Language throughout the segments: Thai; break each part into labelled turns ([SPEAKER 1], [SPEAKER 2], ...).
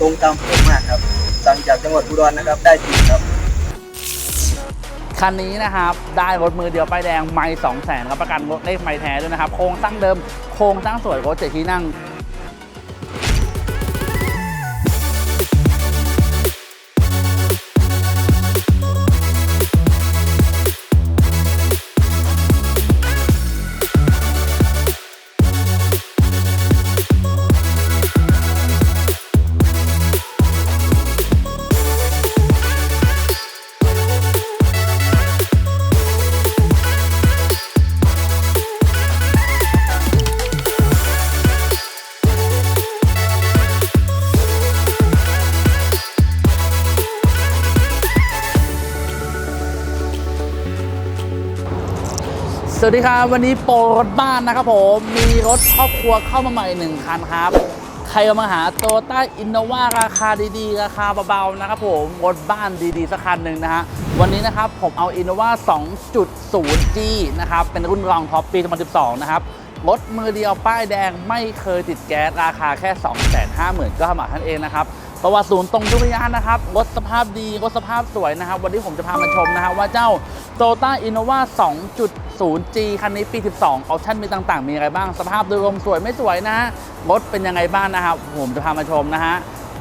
[SPEAKER 1] ตรงตามผมมากครับ สั่งจากจังหวัดอุดรนะครับ ได้จริงครับ
[SPEAKER 2] คันนี้นะครับ ได้รถมือเดียวป้ายแดงไม่สองแสนครับประกันรถเลขไม่แท้ด้วยนะครับ โครงสร้างเดิม โครงสร้างสวยรถเจ็ดที่นั่ง ดีครับ วันนี้โปรรถบ้านนะครับผม มีรถครอบครัวเข้ามาใหม่หนึ่งคันครับ ใครมาหาโตโยต้าอินโนวาราคาดีๆ ราคาเบาๆ นะครับผม รถบ้านดีๆ สักคันหนึ่งนะฮะ วันนี้นะครับผมเอาอินโนวา 2.0G นะครับ เป็นรุ่นรองท็อปปี 2012 นะครับ รถมือเดียวป้ายแดงไม่เคยติดแก๊สราคาแค่ 250,000ก็บาท่านเองนะครับ ประวัติศูนย์ตรงทุกอย่างนะครับรถสภาพดีรถสภาพสวยนะครับ วันนี้ผมจะพามาชมนะครับว่าเจ้า Toyota Innova 2.0G คันนี้ปี 12 ออปชั่นมีต่างๆ มีอะไรบ้าง สภาพโดยรวมสวยไม่สวยนะฮะรถเป็นยังไงบ้างนะครับ ผมจะพามาชมนะฮะ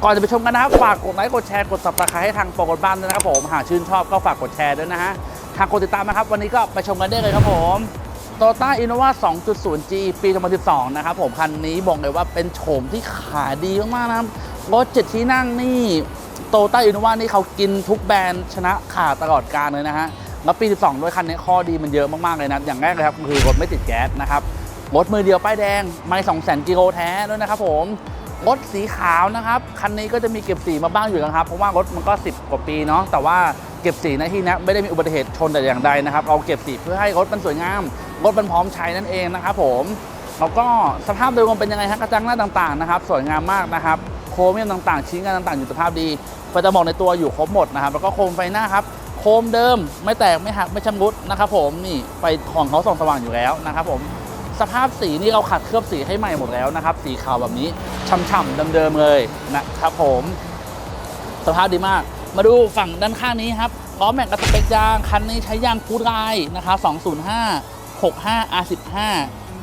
[SPEAKER 2] ก่อนจะไปชมกันนะครับ ฝากกดไลค์กดแชร์กด subscribe ให้ทางโปรกดบ้านด้วยนะครับผมหากชื่นชอบก็ฝากกดแชร์ด้วยนะฮะหากกดติดตามนะครับ วันนี้ก็ไปชมกันได้เลยครับผม Toyota Innova 2.0G ปี 2012 นะครับผม คันนี้บอกเลยว่าเป็นโฉมที่ขายดีมากๆนะครับ รถเจ็ดที่นั่งนี่โตต้าอินโนวานี่เขากินทุกแบรนด์ชนะขาดตลอดการเลยนะฮะ แล้วปี 12 ด้วยคันนี้ข้อดีมันเยอะมาก ๆ เลยนะ อย่างแรกเลยครับคือรถไม่ติดแก๊สนะครับ รถมือเดียวป้ายแดง ไม่2 0 0 0 0กิโลแท้ด้วยนะครับผม รถสีขาวนะครับ คันนี้ก็จะมีเก็บสีมาบ้างอยู่นะครับ เพราะว่ารถมันก็ 10 กว่าปีเนาะ แต่ว่าเก็บสีในที่นี้ไม่ได้มีอุบัติเหตุชนแต่อย่างใดนะครับเราเก็บสีเพื่อให้รถมันสวยงาม รถมันพร้อมใช้นั่นเองนะครับผม แล้วก็สภาพโดยรวมเป็นยังไงฮะกระจังหน้าต่างๆนะครับ สวยงามมากนะครับ ครเมียมต่างๆ ชิ้นงานต่างๆ อยู่สภาพดีไฟจะบอกในตัวอยู่ครบหมดนะครับ แล้วก็โคมไฟหน้าครับ โคมเดิมไม่แตกไม่หักไม่ชำรุดนะครับผมนี่ไฟของเขาส่องสว่างอยู่แล้วนะครับผมสภาพสีนี่เราขัดเคลือบสีให้ใหม่หมดแล้วนะครับ สีขาวแบบนี้ช่ำๆเดิมๆเลยนะครับผม สภาพดีมาก มาดูฝั่งด้านข้างนี้ครับล้อแม็กกับสเปคยางคันนี้ใช้ยางคูดไลน์นะครับ205 65 R15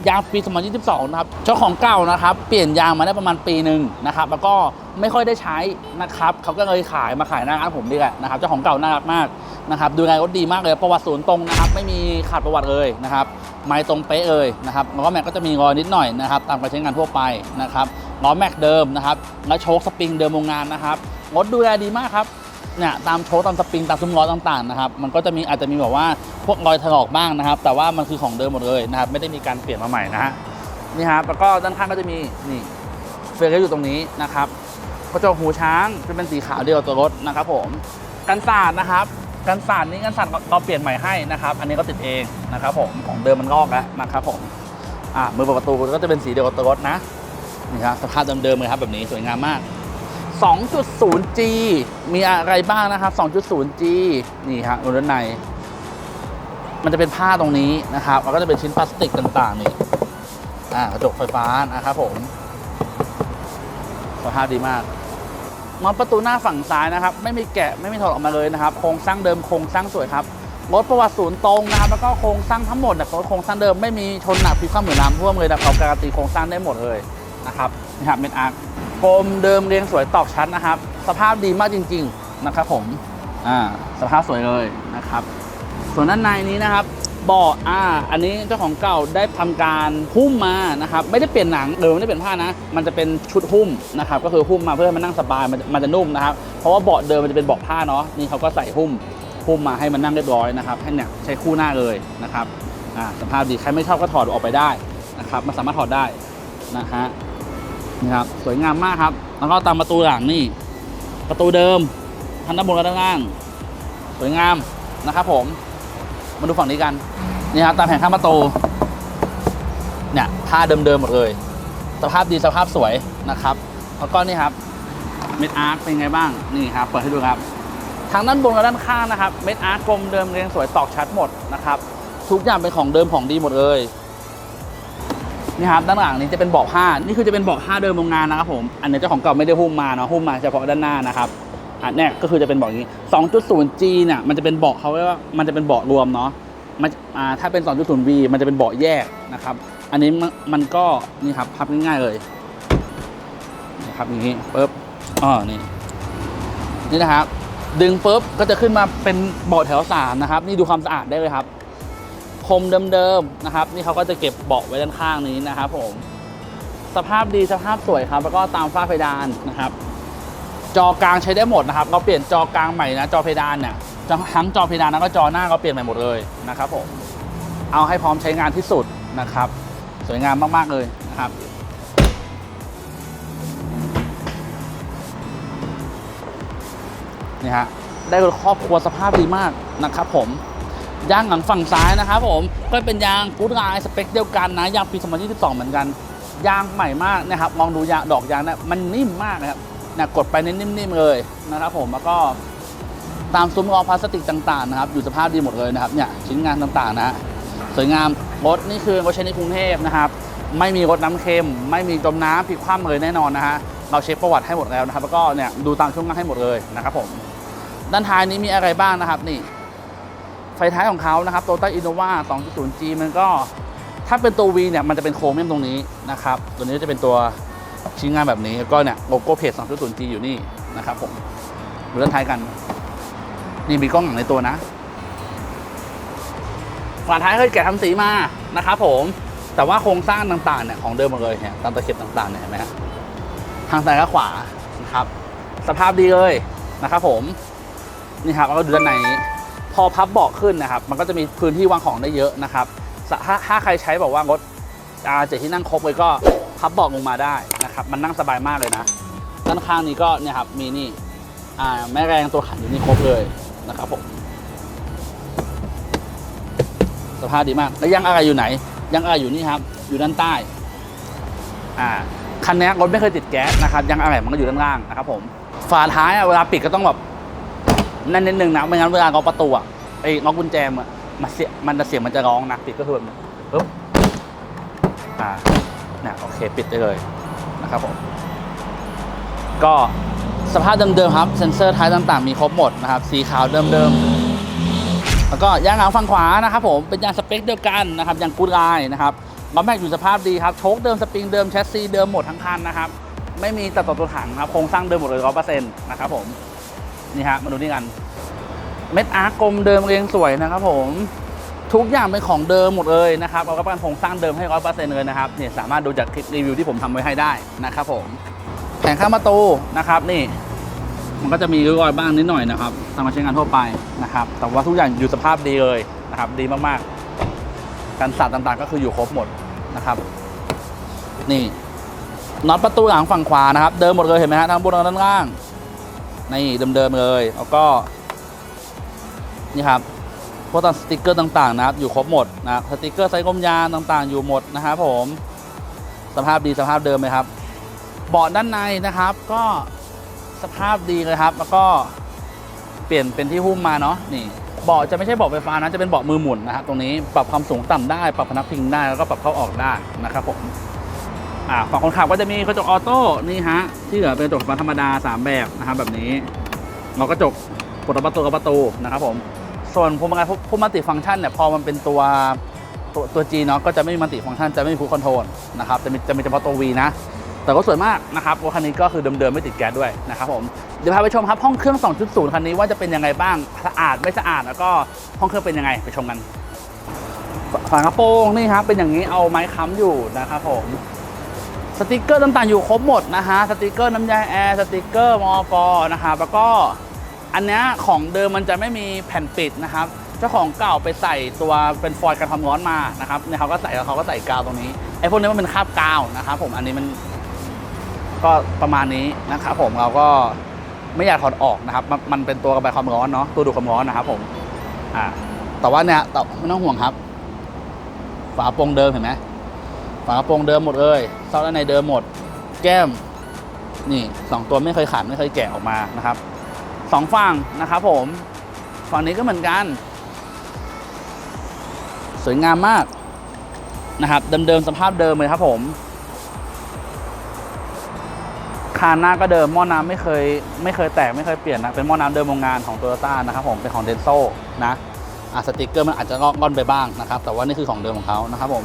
[SPEAKER 2] ยางปี 2022 นะครับ เจ้าของเก่านะครับ เปลี่ยนยางมาได้ประมาณปีหนึ่งนะครับ แล้วก็ไม่ค่อยได้ใช้นะครับ เขาก็เลยขายมาขายหน้าร้านผมดีแหละนะครับ เจ้าของเก่าน่ารักมากนะครับ ดูไงรถดีมากเลย ประวัติศูนย์ตรงนะครับ ไม่มีขาดประวัติเลยนะครับ ไม่ตรงเป๊ะเลยนะครับล้อแม็กก็จะมีรอยนิดหน่อยนะครับ ตามการใช้งานทั่วไปนะครับล้อแม็กเดิมนะครับ แล้วโชคสปริงเดิมโรงงานนะครับ รถดูแลดีมากครับ เนี่ยตามโชว์ตามสปริงตามซุ้มล้อต่างๆนะครับมันก็จะมีอาจจะมีแบบว่าพวกรอยถลอกบ้างนะครับ แต่ว่ามันคือของเดิมหมดเลยนะครับไม่ได้มีการเปลี่ยนมาใหม่นะฮะนี่ครับแล้วก็ด้านข้างก็จะมีนี่เฟรนอยู่ตรงนี้นะครับกระจกหูช้างจะเป็นสีขาวเดียวกับตัวรถนะครับผมกันสาดนะครับกันสาดนี้กันสาดเราเปลี่ยนใหม่ให้นะครับ อันนี้ก็ติดเองนะครับผมของเดิมมันงอกแล้วนะครับผมอ่ามือประตูก็จะเป็นสีเดียวกับตัวรถนะนี่ครับสภาพเดิมๆเลยครับแบบนี้สวยงามมาก 2.0G มีอะไรบ้างนะครับ 2.0G นี่ครับดูด้านใน มันจะเป็นผ้าตรงนี้นะครับแล้วก็จะเป็นชิ้นพลาสติกต่างๆนี่อ่ากระจกไฟฟ้านะครับผมสภาพดีมากมอนประตูหน้าฝั่งซ้ายนะครับ ไม่มีแกะไม่มีถอดออกมาเลยนะครับ โครงสร้างเดิมโครงสร้างสวยครับรถประวัติศูนย์ตรงนะครับ แล้วก็โครงสร้างทั้งหมดเนี่ยโครงสร้างเดิมไม่มีชนหนักพลิกคว่ำเหมือนน้ำท่วมเลยนะเขาการันตีโครงสร้างได้หมดเลยนะครับนี่ครับเป็นอาร์ คโคมเดิมเรียงสวยตอกชั้นนะครับ สภาพดีมากจริง ๆนะครับผมอ่าสภาพสวยเลยนะครับ ส่วนด้านในนี้นะครับเบาะอ่า อันนี้เจ้าของเก่าได้ทำการหุ้มมานะครับ ไม่ได้เปลี่ยนหนังหรือไม่ได้เปลี่ยนผ้านะ มันจะเป็นชุดหุ้มนะครับ ก็คือหุ้มมาเพื่อให้มันนั่งสบายมันจะมันจะนุ่มนะครับ เพราะว่าเบาะเดิมมันจะเป็นเบาะผ้าเนาะ นี่เขาก็ใส่หุ้มหุ้มมาให้มันนั่งเรียบร้อยนะครับ ให้เนี่ยใช้คู่หน้าเลยนะครับ อ่า สภาพดี ใครไม่ชอบก็ถอดออกไปได้นะครับ มันสามารถถอดได้นะฮะ นี่ครับสวยงามมากครับ แล้วก็ตามประตูหลังนี่ ประตูเดิมทั้งด้านบนและด้านล่าง สวยงามนะครับผม มาดูฝั่งนี้กันนี่ครับตามแผงข้างประตูเนี่ยผ้าเดิมๆหมดเลย สภาพดีสภาพสวยนะครับแล้วก็นี่ครับเม็ดอาร์คเป็นไงบ้างนี่ครับเปิดให้ดูครับทางด้านบนกับด้านข้างนะครับเม็ดอาร์คกลมเดิมเรียงสวยตอกชัดหมดนะครับทุกอย่างเป็นของเดิมของดีหมดเลย นี่ครับด้านหลังนี้จะเป็นเบาะผ้านี่คือจะเป็นเบาะผ้าเดิมโรงงานนะครับผมอันนี้เจ้าของเก่าไม่ได้หุ้มมาเนาะหุ้มมาเฉพาะด้านหน้านะครับอันเนี้ยก็คือจะเป็นเบาะอย่างนี้ 2.0G เนี่ยมันจะเป็นเบาะเขาเรียกว่ามันจะเป็นเบาะรวมเนาะมันอ่าถ้าเป็น 2.0V มันจะเป็นเบาะแยกนะครับ อันนี้มันก็นี่ครับพับง่ายๆเลยนี่ครับอย่างนี้ปุ๊บอ๋อนี่นี่นะครับดึงปุ๊บก็จะขึ้นมาเป็นเบาะแถวสามนะครับ นี่ดูความสะอาดได้เลยครับ พรมเดิมๆนะครับ นี่เขาก็จะเก็บเบาะไว้ด้านข้างนี้นะครับผมสภาพดีสภาพสวยครับ แล้วก็ตามฝ้าเพดานนะครับ จอกลางใช้ได้หมดนะครับ เราเปลี่ยนจอกลางใหม่นะจอเพดานเนี่ยทั้งจอเพดานแล้วก็จอหน้าก็เปลี่ยนใหม่หมดเลยนะครับผมเอาให้พร้อมใช้งานที่สุดนะครับ สวยงามมากๆเลยนะครับนี่ฮะได้รถครอบครัวสภาพดีมากนะครับผม ยางหลังฝั่งซ้ายนะครับผมก็เป็นยางกูดไลน์สเปคเดียวกันนะยางปี 2022 เหมือนกัน ยางใหม่มากนะครับมองดูยางดอกยางนะมันนิ่มมากนะครับนะกดไปนี่นิ่มๆเลยนะครับผมแล้วก็ตามซุ้มล้อพลาสติกต่างๆนะครับอยู่สภาพดีหมดเลยนะครับเนี่ยชิ้นงานต่างๆนะสวยงามรถนี่คือรถใช้ในกรุงเทพนะครับไม่มีรถน้ำเค็ม ไม่มีจมน้ำพลิกคว่ำเลยแน่นอนนะฮะเราเช็คประวัติให้หมดแล้วนะครับแล้วก็เนี่ยดูตามช่วงล่างให้หมดเลยนะครับผมด้านท้ายนี้มีอะไรบ้างนะครับนี่ ไฟท้ายของเขานะครับ Toyota Innova 2.0G มันก็ถ้าเป็นตัว V เนี่ยมันจะเป็นโครเมียมตรงนี้นะครับ ตัวนี้จะเป็นตัวชิ้นงานแบบนี้แล้วก็เนี่ยโลโก้เพจ 2.0G อยู่นี่นะครับผมดูด้านท้ายกัน นี่มีกล้องหลังในตัวนะฝาท้ายเคยแกะทำสีมานะครับผมแต่ว่าโครงสร้างต่างๆเนี่ยของเดิมหมดเลยเนี่ยตามตะเข็บต่างๆเนี่ยเห็นไหมฮะทางซ้ายและขวานะครับ สภาพดีเลยนะครับผมนี่ครับแล้วก็ดูด้านในนี้ พอพับเบาะขึ้นนะครับ มันก็จะมีพื้นที่วางของได้เยอะนะครับถ้าถ้าใครใช้แบบว่ารถอาเจ็ดที่นั่งครบเลยก็พับเบาะลงมาได้นะครับ มันนั่งสบายมากเลยนะด้านข้างนี้ก็เนี่ยครับมีนี่อ่าแม่แรงตัวขันอยู่นี่ครบเลยนะครับผมสภาพดีมาก แล้วยางอะไรอยู่ไหนยางอะไรอยู่นี่ครับ อยู่ด้านใต้อ่าคันนี้รถไม่เคยติดแก๊สนะครับยางอะไรมันก็อยู่ด้านล่างนะครับผมฝาท้ายเวลาปิดก็ต้องแบบ นั่นนิดนึงนะไม่งั้นเวลาล็อกประตูอะไอ้ล็อกกุญแจมันมันเสียมันจะเสียงมันจะร้องนะปิดก็คือแบบนี้ปึ๊บอ่าเนี่ยโอเคปิดได้เลยนะครับผมก็สภาพเดิมๆครับเซ็นเซอร์ท้ายต่างๆมีครบหมดนะครับสีขาวเดิมๆแล้วก็ยางหลังฝั่งขวานะครับผมเป็นยางสเปคเดียวกันนะครับยางกูดไลน์นะครับล้อแม็กอยู่สภาพดีครับโชคเดิมสปริงเดิมแชสซีเดิมหมดทั้งคันนะครับไม่มีตัดต่อตัวถังครับโครงสร้างเดิมหมดเลยร้อยเปอร์เซ็นต์นะครับผม นี่ฮะมาดูนี่กัน เม็ดอาร์กลมเดิมเรียงสวยนะครับผมทุกอย่างเป็นของเดิมหมดเลยนะครับเราก็ประกันโครงสร้างเดิมให้ร้อยเปอร์เซ็นต์เลยนะครับเนี่ยสามารถดูจากคลิปรีวิวที่ผมทำไว้ให้ได้นะครับผมแผงข้างประตูนะครับนี่ มันก็จะมีรอยบ้างนิดหน่อยนะครับทำมาใช้งานทั่วไปนะครับแต่ว่าทุกอย่างอยู่สภาพดีเลยนะครับ ดีมากๆการสัตว์ต่างๆ ก็คืออยู่ครบหมดนะครับ นี่น็อตประตูหลังฝั่งขวานะครับ เดิมหมดเลยเห็นไหมฮะทั้งบนและด้านล่าง นี่เดิมๆเลย แล้วก็ นี่ครับพวกตสติกเกอร์ต่างๆนะครับอยู่ครบหมดนะสติกเกอร์ไซส์กลมยางต่างๆ อยู่หมดนะครับผมสภาพดีสภาพเดิมไหมครับเบาะด้านในนะครับ ก็สภาพดีเลยครับ แล้วก็เปลี่ยนเป็นที่หุ้มมาเนาะนี่เบาะจะไม่ใช่เบาะไฟฟ้านะจะเป็นเบาะมือหมุนนะครับตรงนี้ปรับความสูงต่ำได้ ปรับพนักพิงได้แล้วก็ปรับเข้าออกได้นะครับผม อ่าฝั่งคนขับก็จะมีกระจกออโต้นี่ฮะที่เหลือเป็นกระจกธรรมดาสามแบบนะครับแบบนี้เรากระจกปลดประตูกับประตูนะครับผมส่วนพวงมาลัยพวงมัลติฟังก์ชันเนี่ยพอมันเป็นตัวตัวตัว G เนาะก็จะไม่มีมัลติฟังก์ชันจะไม่มีฟู c คอนโทรลนะครับจะมีจะมีเฉพาะตัว V นะ แต่ก็สวยมากนะครับรถคันนี้ก็คือเดิมๆไม่ติดแก๊สด้วยนะครับผมเดี๋ยวพาไปชมครับห้องเครื่อง 2.0 คันนี้ว่าจะเป็นยังไงบ้างสะอาดไม่สะอาดแล้วก็ห้องเครื่องเป็นยังไงไปชมกันฝฝากระโปรงนี่ครับเป็นอย่างนี้เอาไม้ค้ำอยู่นะครับผม สติกเกอร์ต่างๆอยู่ครบหมดนะฮะสติกเกอร์น้ำยาแอร์สติกเกอร์มอกนะครับแล้วก็อันนี้ของเดิมมันจะไม่มีแผ่นปิดนะครับเจ้าของเก่าไปใส่ตัวเป็นฟอยล์กันความร้อนมานะครับเนี่ยเขาก็ใส่แล้วเขาก็ใส่กาวตรงนี้ไอ้พวกนี้มันเป็นคาบกาวนะครับผมอันนี้มันก็ประมาณนี้นะครับผมเราก็ไม่อยากถอดออกนะครับ มันเป็นตัวกระบายความร้อนเนาะตัวดูดความร้อนนะครับผมอ่าแต่ว่าเนี่ยต่ไม่ต้องห่วงครับ ฝาโปรงเดิมเห็นไหม ฝากระโปรงเดิมหมดเลยซอกด้านในเดิมหมด แก้ม นี่สองตัวไม่เคยขาดไม่เคยแกะออกมานะครับสองฝั่งนะครับผมฝั่งนี้ก็เหมือนกัน สวยงามมากนะครับเดิมๆสภาพเดิมเลยครับผมคานหน้าก็เดิมหม้อน้ำไม่เคยไม่เคยแตกไม่เคยเปลี่ยนนะเป็นหม้อน้ำเดิมโรงงานของโตโยต้านะครับผมเป็นของเดนโซนะอะสติกเกอร์มันอาจจะงอกงอนไปบ้างนะครับ แต่ว่านี่คือของเดิมของเขานะครับผม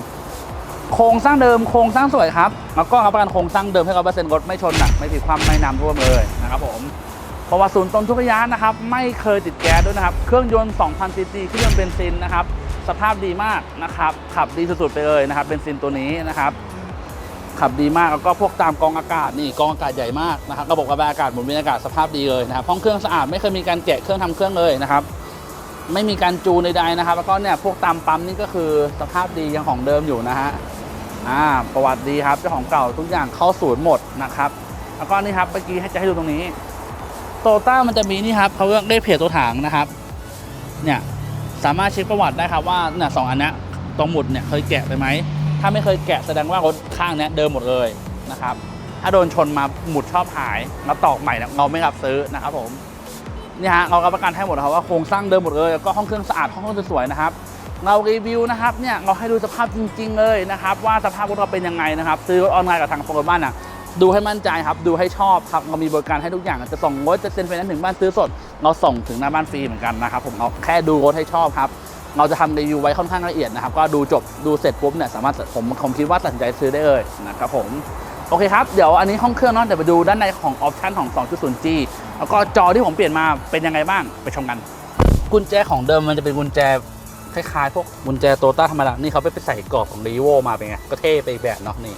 [SPEAKER 2] โครงสร้างเดิมโครงสร้างสวยครับแล้วก็รับประกันโครงสร้างเดิมให้ร้อยเปอร์เซ็นต์รถไม่ชนหนักไม่ติดความไม่น้ำท่วมเลยนะครับผมประวัติศูนย์ต้นทุกระยะนะครับ ไม่เคยติดแก๊สด้วยนะครับ เครื่องยนต์ 2,000ซีซีเครื่องยนต์เบนซินนะครับ สภาพดีมากนะครับ ขับดีสุดๆไปเลยนะครับเบนซินตัวนี้นะครับ ขับดีมากแล้วก็พวกตามกองอากาศนี่กองอากาศใหญ่มากนะครับ ระบบระบายอากาศหมุนเวียนอากาศสภาพดีเลยนะครับห้องเครื่องสะอาดไม่เคยมีการแกะเครื่องทำเครื่องเลยนะครับ ไม่มีการจูนใดๆนะครับ แล้วก็เนี่ยพวกตามปั๊มนี่ก็คือสภาพดียังของเดิมอยู่นะฮะ อ่าประวัติดีครับเจ้าของเก่าทุกอย่างเข้าศูนย์หมดนะครับแล้วก็นี่ครับเมื่อกี้ให้จะให้ดูตรงนี้โตต้ามันจะมีนี่ครับเขาเรียกได้เพจตัวถังนะครับ เนี่ยสามารถเช็คประวัติได้ครับว่าเนี่ยสองอันนี้ตรงหมุดเนี่ยเคยแกะไปไหมถ้าไม่เคยแกะแสดงว่ารถข้างเนี้ยเดิมหมดเลยนะครับถ้าโดนชนมาหมุดชอบหายมาตอกใหม่เนี่ยเราไม่รับซื้อนะครับผมนี่ฮะเรารับประกันให้หมดครับว่าโครงสร้างเดิมหมดเลยแล้วก็ห้องเครื่องสะอาดห้องเครื่องสวยๆนะครับ เรารีวิวนะครับเนี่ยเราให้ดูสภาพจริง ๆ เลยนะครับ ว่าสภาพรถเราเป็นยังไงนะครับ ซื้อรถออนไลน์กับทางโปรบ้านอะดูให้มั่นใจครับ ดูให้ชอบครับ เรามีบริการให้ทุกอย่าง จะส่งรถจะเซ็นไฟแนนซ์ถึงบ้านซื้อสด เราส่งถึงหน้าบ้านฟรีเหมือนกันนะครับ ผมเราแค่ดูรถให้ชอบครับ เราจะทำรีวิวไว้ค่อนข้างละเอียดนะครับ ก็ดูจบ ดูเสร็จปุ๊บเนี่ยสามารถผมผมคิดว่าตัดสินใจซื้อได้เลยนะครับผม โอเคครับ เดี๋ยวอันนี้ห้องเครื่องเนาะ เดี๋ยวไปดูด้านในของออปชันของ 2.0G แล้วก็จอที่ผมเปลี่ยนมาเป็นยังไงบ้าง ไปชมกัน กุญแจของเดิมมันจะเป็นกุญแจ คล้ายๆ พวกกุญแจโตต้าธรรมดา นี่เขาไปไปใส่กรอบของรีโวมาเป็นไง ก็เท่ไปอีกแบบเนาะนี่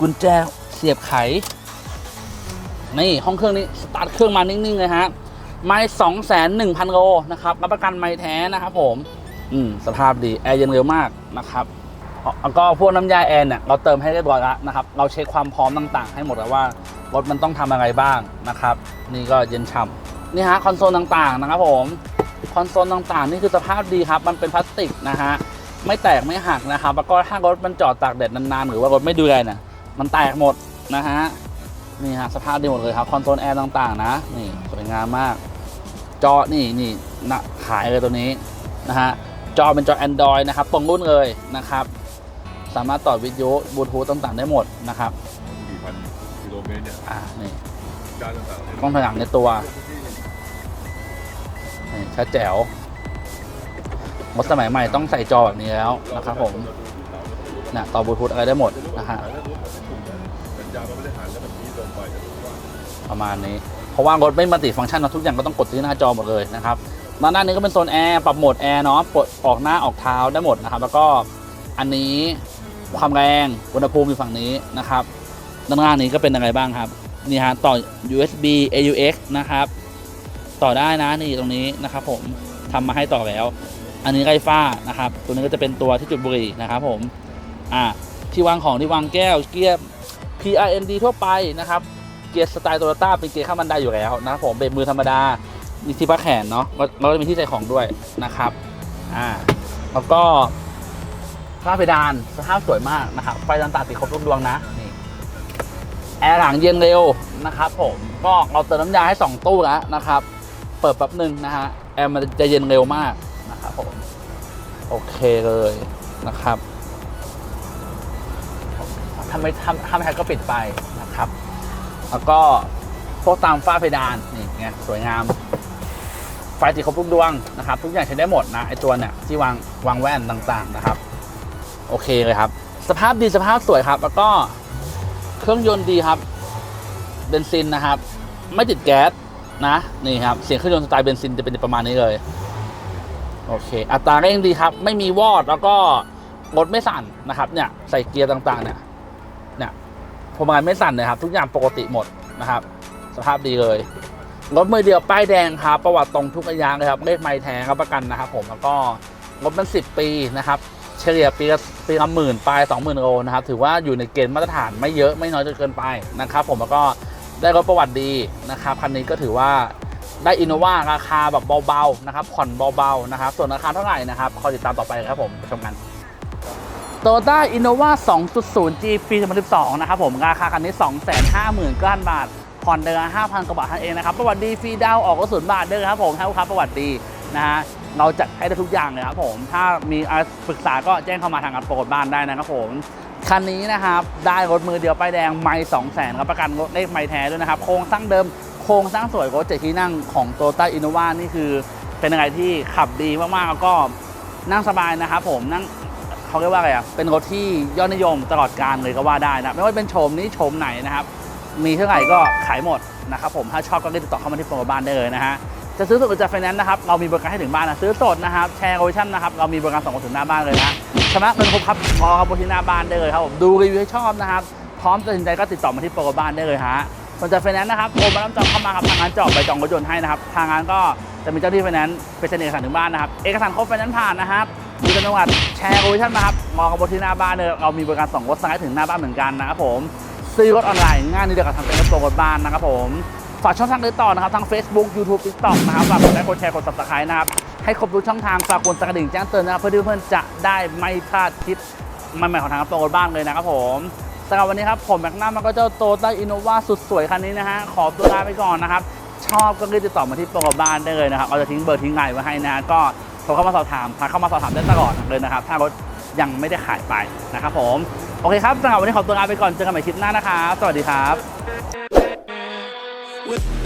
[SPEAKER 2] กุญแจเสียบไข นี่ห้องเครื่องนี้สตาร์ทเครื่องมานิ่งๆเลยฮะ ไม่สองแสนหนึ่งพันโลนะครับ รับประกันไม่แท้นะครับผม อืม สภาพดี แอร์เย็นเร็วมากนะครับแล้วก็พวกน้ำยาแอร์เนี่ยเราเติมให้เรียบร้อยแล้วนะครับ เราเช็คความพร้อมต่างๆ ให้หมดแล้วว่ารถมันต้องทำอะไรบ้างนะครับ นี่ก็เย็นฉ่ำนี่ฮะคอนโซลต่างๆนะครับผม คอนโซลต่างๆ นี่คือสภาพดีครับ มันเป็นพลาสติกนะฮะ ไม่แตกไม่หักนะครับ แล้วก็ถ้ารถมันจอดตากแดดนานๆ หรือว่ารถไม่ดูแลนะมันแตกหมดนะฮะ นี่ฮะสภาพดีหมดเลยครับ คอนโซลแอร์ต่างๆ นะ นี่สวยงามมาก จอ นี่นี่นะขายเลยตัวนี้นะฮะ จอเป็นจอ Android นะครับ ตรงรุ่นเลยนะครับ สามารถต่อวิทยุบลูทูธต่างๆ ได้หมดนะครับ
[SPEAKER 3] กี่พันกิโลเมตรเนี่ย
[SPEAKER 2] อ่า นี่
[SPEAKER 3] ด้านต่างๆเนี่ย
[SPEAKER 2] กล้องถอยหลังในตัว นี่ชัดแจ๋วรถสมัยใหม่ต้องใส่จอแบบนี้แล้วนะครับผมนะต่อบลูทูธอะไรได้หมดนะฮะ
[SPEAKER 3] ป
[SPEAKER 2] ระมาณนี้ เพราะว่ารถไม่มัลติฟังก์ชันนะทุกอย่างก็ต้องกดที่หน้าจอหมดเลยนะครับด้านหน้านี้ก็เป็นโซนแอร์ปรับโหมดแอร์เนาะปลดออกหน้าออกเท้าได้หมดนะครับ แล้วก็อันนี้ความแรงอุณหภูมิอยู่ฝั่งนี้นะครับ ด้านล่างนี้ก็เป็นยังไงบ้างครับ นี่ฮะต่อ USB AUX นะครับ ต่อได้นะนี่ตรงนี้นะครับผมทำมาให้ต่อแล้ว อันนี้ไฟฟ้านะครับตัวนี้ก็จะเป็นตัวที่จุดบุหรี่นะครับผมอ่าที่วางของที่วางแก้วเกียร์ PRND ทั่วไปนะครับเกียร์สไตล์โตโยต้าเป็นเกียร์ข้ามบันไดอยู่แล้วนะครับผมเบรกมือธรรมดามีที่พักแขนเนาะแล้วก็จะมีที่ใส่ของด้วยนะครับอ่าแล้วก็ฝ้าเพดานสภาพสวยมากนะครับไฟต่างๆติดครบทุกดวงนะนี่แอร์หลังเย็นเร็วนะครับผมก็เราเติมน้ำยาให้ 2 ตู้แล้วนะครับ เปิดแป๊บหนึ่งนะฮะแอร์มันจะเย็นเร็วมากนะครับผมโอเคเลยนะครับทำไมทำทำแฮกก็ปิดไปนะครับ แล้วก็พวกตามฝ้าเพดานนี่ไงสวยงามไฟติดครบทุกดวงนะครับ ทุกอย่างใช้ได้หมดนะไอตัวเนี่ยที่วางวางแว่นต่างๆนะครับ โอเคเลยครับ สภาพดีสภาพสวยครับ แล้วก็เครื่องยนต์ดีครับเบนซินนะครับ ไม่ติดแก๊ส นะนี่ครับเสียงเครื่องยนต์สไตล์เบนซินจะเป็นประมาณนี้เลย โอเค อัตราเร่งดีครับ ไม่มีวอดแล้วก็รถไม่สั่นนะครับเนี่ยใส่เกียร์ต่างๆ เนี่ยเนี่ยพวงมาลัยไม่สั่นเลยครับ ทุกอย่างปกติหมดนะครับ สภาพดีเลยรถมือเดียวป้ายแดงครับ ประวัติตรงทุกระยางเลยครับเลขไม้แท้ครับประกันนะครับผมแล้วก็รถมันสิบปีนะครับ เฉลี่ยปีละปีละหมื่นปลายสองหมื่นโลนะครับ ถือว่าอยู่ในเกณฑ์มาตรฐานไม่เยอะไม่น้อยจนเกินไปนะครับ ผมแล้วก็ ได้รถประวัติดีนะครับคันนี้ก็ถือว่าได้อินโนวาราคาแบบเบาๆนะครับผ่อนเบาๆนะครับส่วนราคาเท่าไหร่นะครับคอยติดตามต่อไปครับผมไปชมกันโตโยต้าอินโนวา 2.0G ปี 2012 นะครับผมราคาคันนี้ 259,000บาท ผ่อนเดือน5,000กว่าบาทเท่านเองนะครับประวัติดีฟรีดาวออกก็ศูนย์บาทเด้อครับผมให้ลูกค้าประวัติดีนะฮะ เราจัดให้ได้ทุกอย่างเลยครับผม ถ้ามีอะไรปรึกษาก็แจ้งเข้ามาทางการโปรโมทบ้านได้นะครับผมคันนี้นะครับได้รถมือเดียวป้ายแดงไม่สองแสนครับประกันรถเลขไม่แท้ด้วยนะครับ โครงสร้างเดิมโครงสร้างสวยรถเจ็ดที่นั่งของโตต้าอินโนวานี่คือ เป็นอะไรที่ขับดีมากๆแล้วก็นั่งสบายนะครับผมนั่งเขาเรียกว่าอะไรอะเป็นรถที่ยอดนิยมตลอดการเลยก็ว่าได้นะไม่ว่าเป็นโฉมนี้โฉมไหนนะครับ มีเท่าไหร่ก็ขายหมดนะครับผมถ้าชอบก็ติดต่อเข้ามาที่โปรโมบ้านได้เลยนะฮะ จะซื้อสดหรือจะไฟแนนซ์นะครับ เรามีบริการให้ถึงบ้านนะซื้อสดนะครับ แชร์โอชั่นนะครับ เรามีบริการส่งถึงหน้าบ้านเลยนะชำระเงินครบครับพอครับบนที่หน้าบ้านได้เลยครับผมดูรีวิวให้ชอบนะครับ พร้อมตัดสินใจก็ติดต่อมาที่โปรโมบ้านได้เลยฮะสนใจไฟแนนซ์นะครับโอนมาน้ำจองเข้ามาครับทางงานจองใบจองรถยนต์ให้นะครับ ทางงานก็จะมีเจ้าหน้าที่ไฟแนนซ์ไปเซ็นเอกสารถึงบ้านนะครับ เอกสารครบไฟแนนซ์ผ่านนะครับมีจังหวัดแชร์โอชั่นนะครับมองกับบนที่หน้าบ้านเลยเรามีบริการส่งรถสไลด์ถึงหน้าบ้านเหมือนกันนะครับผมซื้อรถออนไลน์ง่ายนิดเดียวกับทำเป็นรถโปรรถบ้านนะครับผม ฝากช่องทางติดต่อนะครับทั้ง Facebook YouTube TikTok นะครับ ฝากกดไลค์กดแชร์กด Subscribe นะครับ ให้ครบทุกช่องทาง ฝากกดสั่นกระดิ่งแจ้งเตือนนะครับ เพื่อที่เพื่อนๆจะได้ไม่พลาดคลิปใหม่ๆของทางโปรบ้านเลยนะครับผมสำหรับวันนี้ครับผมแม็กนัมมันก็เจ้าโตต้าอินโนวาสุดสวยคันนี้นะฮะขอตัวลาไปก่อนนะครับชอบก็รีบติดต่อมาที่โปรบ้านได้เลยนะครับเราจะทิ้งเบอร์ทิ้งไลน์ไว้ให้นะ ก็โทรเข้ามาสอบถามทักเข้ามาสอบถามได้ตลอดเลยนะครับ ถ้ารถยังไม่ได้ขายไปนะครับผม โอเคครับสำหรับวันนี้ขอตัวลาไปก่อน เจอกันใหม่คลิปหน้านะครับ สวัสดีครับ
[SPEAKER 4] with